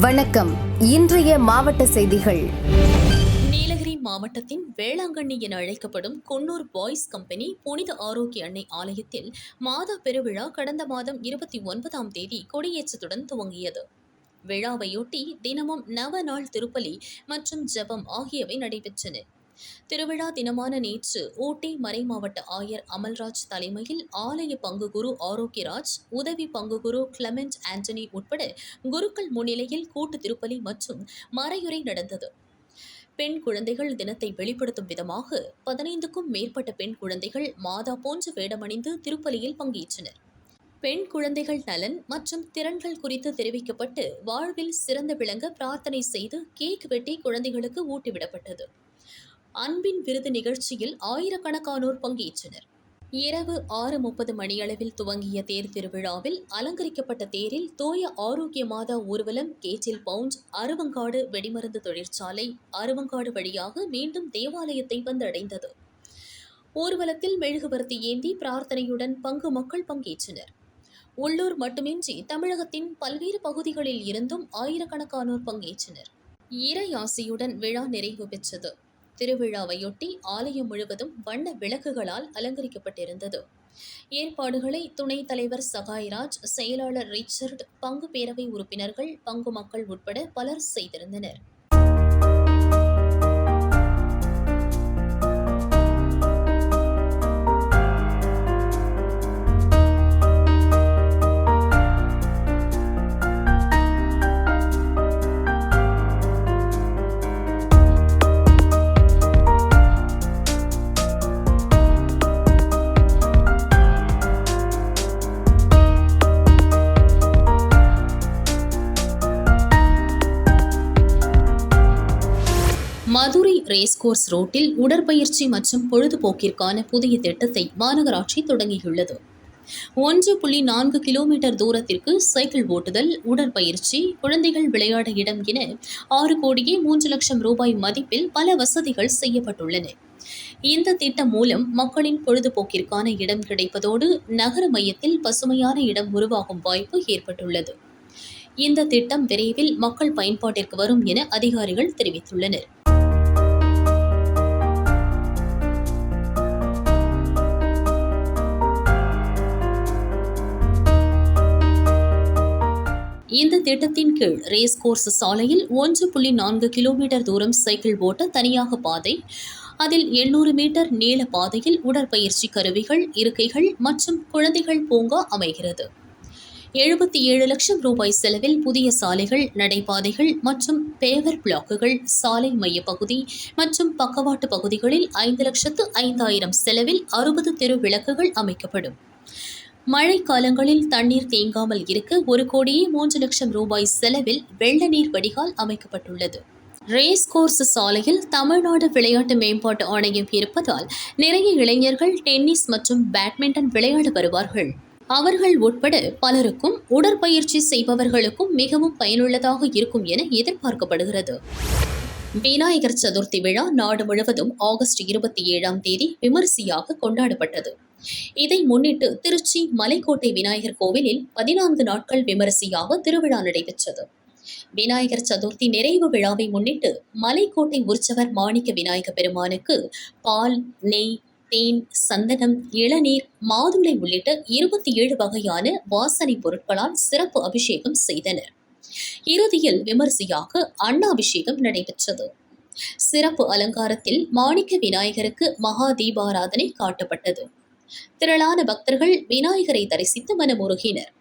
வணக்கம். இன்றைய மாவட்ட செய்திகள். நீலகிரி மாவட்டத்தின் வேளாங்கண்ணி என அழைக்கப்படும் குன்னூர் பாய்ஸ் கம்பெனி புனித ஆரோக்கிய அன்னை ஆலயத்தில் மாத பெருவிழா கடந்த மாதம் இருபத்தி ஒன்பதாம் தேதி கொடியேற்றத்துடன் துவங்கியது. விழாவையொட்டி தினமும் நவ நாள் திருப்பலி மற்றும் ஜபம் ஆகியவை நடைபெற்றன. திருவிழா தினமான நேற்று ஊட்டி மறை மாவட்ட ஆயர் அமல்ராஜ் தலைமையில் ஆலய பங்குகுரு ஆரோக்கியராஜ் உதவி பங்குகுரு கிளமெண்ட் ஆண்டனி உட்பட குருக்கள் முன்னிலையில் கூட்டு திருப்பலி மற்றும் மறையுரை நடந்தது. பெண் குழந்தைகள் தினத்தை வெளிப்படுத்தும் விதமாக பதினைந்துக்கும் மேற்பட்ட பெண் குழந்தைகள் மாதா போன்ற வேடமணிந்து திருப்பலியில் பங்கேற்றனர். பெண் குழந்தைகள் நலன் மற்றும் திறன்கள் குறித்து தெரிவிக்கப்பட்டு வாழ்வில் சிறந்து விளங்க பிரார்த்தனை செய்து கேக் வெட்டி குழந்தைகளுக்கு ஊட்டிவிடப்பட்டது. அன்பின் விருது நிகழ்ச்சியில் ஆயிரக்கணக்கானோர் பங்கேற்றனர். இரவு ஆறு முப்பது மணியளவில் துவங்கிய தேர் திருவிழாவில் அலங்கரிக்கப்பட்ட தேரில் தூய ஆரோக்கிய மாதா ஊர்வலம் கேச்சில் பவுண்ட் அருவங்காடு வெடிமருந்து தொழிற்சாலை அருவங்காடு வழியாக மீண்டும் தேவாலயத்தை வந்தடைந்தது. ஊர்வலத்தில் மெழுகுவர்த்தி ஏந்தி பிரார்த்தனையுடன் பங்கு மக்கள் பங்கேற்றனர். உள்ளூர் மட்டுமின்றி தமிழகத்தின் பல்வேறு பகுதிகளில் இருந்தும் ஆயிரக்கணக்கானோர் பங்கேற்றனர். இறையாசியுடன் விழா நிறைவு பெற்றது. திருவிழாவையொட்டி ஆலயம் முழுவதும் வண்ண விளக்குகளால் அலங்கரிக்கப்பட்டிருந்தது. ஏற்பாடுகளை துணைத் தலைவர் சகாய்ராஜ் செயலாளர் ரிச்சர்ட் பங்கு பேரவை உறுப்பினர்கள் பங்கு மக்கள் உட்பட பலர் செய்திருந்தனர். மதுரை ரேஸ்கோர்ஸ் ரோட்டில் உடற்பயிற்சி மற்றும் பொழுதுபோக்கிற்கான புதிய திட்டத்தை மாநகராட்சி தொடங்கியுள்ளது. ஒன்று புள்ளி நான்கு கிலோமீட்டர் தூரத்திற்கு சைக்கிள் ஓட்டுதல் உடற்பயிற்சி குழந்தைகள் விளையாட இடம் என ஆறு கோடியே மூன்று லட்சம் ரூபாய் மதிப்பில் பல வசதிகள் செய்யப்பட்டுள்ளன. இந்த திட்டம் மூலம் மக்களின் பொழுதுபோக்கிற்கான இடம் கிடைப்பதோடு நகர மையத்தில் பசுமையான இடம் உருவாகும் வாய்ப்பு ஏற்பட்டுள்ளது. இந்த திட்டம் விரைவில் மக்கள் பயன்பாட்டிற்கு வரும் என அதிகாரிகள் தெரிவித்துள்ளனர். இந்த திட்டத்தின் கீழ் ரேஸ் கோர்ஸ் சாலையில் ஒன்று புள்ளி நான்கு கிலோமீட்டர் தூரம் சைக்கிள் ஓட்ட தனியாக பாதை அதில் எண்ணூறு மீட்டர் நீள பாதையில் உடற்பயிற்சி கருவிகள் இருக்கைகள் மற்றும் குழந்தைகள் பூங்கா அமைகிறது. எழுபத்தி ஏழு லட்சம் ரூபாய் செலவில் புதிய சாலைகள் நடைபாதைகள் மற்றும் பேவர் பிளாக்குகள் சாலை மையப்பகுதி மற்றும் பக்கவாட்டு பகுதிகளில் ஐந்து லட்சத்து ஐந்தாயிரம் செலவில் அறுபது தெரு விளக்குகள் அமைக்கப்படும். மழைக்காலங்களில் தண்ணீர் தேங்காமல் இருக்க ஒரு கோடியே மூன்று லட்சம் ரூபாய் செலவில் வெள்ள நீர் வடிகால் அமைக்கப்பட்டுள்ளது. ரேஸ் கோர்ஸ் சாலையில் தமிழ்நாடு விளையாட்டு மேம்பாட்டு ஆணையம் இருப்பதால் நிறைய இளைஞர்கள் டென்னிஸ் மற்றும் பேட்மிண்டன் விளையாட வருவார்கள். அவர்கள் உட்பட பலருக்கும் உடற்பயிற்சி செய்பவர்களுக்கும் மிகவும் பயனுள்ளதாக இருக்கும் என எதிர்பார்க்கப்படுகிறது. விநாயகர் சதுர்த்தி விழா நாடு முழுவதும் ஆகஸ்ட் இருபத்தி ஏழாம் தேதி விமரிசையாக கொண்டாடப்பட்டது. இதை முன்னிட்டு திருச்சி மலைக்கோட்டை விநாயகர் கோவிலில் பதினான்கு நாட்கள் விமரிசையாக திருவிழா நடைபெற்றது. விநாயகர் சதுர்த்தி நிறைவு விழாவை முன்னிட்டு மலைக்கோட்டை உற்சவர் மாணிக்க விநாயக பெருமானுக்கு பால் நெய் தேன் சந்தனம் இளநீர் மாதுளை உள்ளிட்ட இருபத்தி ஏழு வகையான வாசனை பொருட்களால் சிறப்பு அபிஷேகம் செய்தனர். இறுதியில் விமரிசையாக அன்னாபிஷேகம் நடைபெற்றது. சிறப்பு அலங்காரத்தில் மாணிக்க விநாயகருக்கு மகா தீபாராதனை காட்டப்பட்டது. திரளான பக்தர்கள் விநாயகரை தரிசித்து மனமுருகினர்.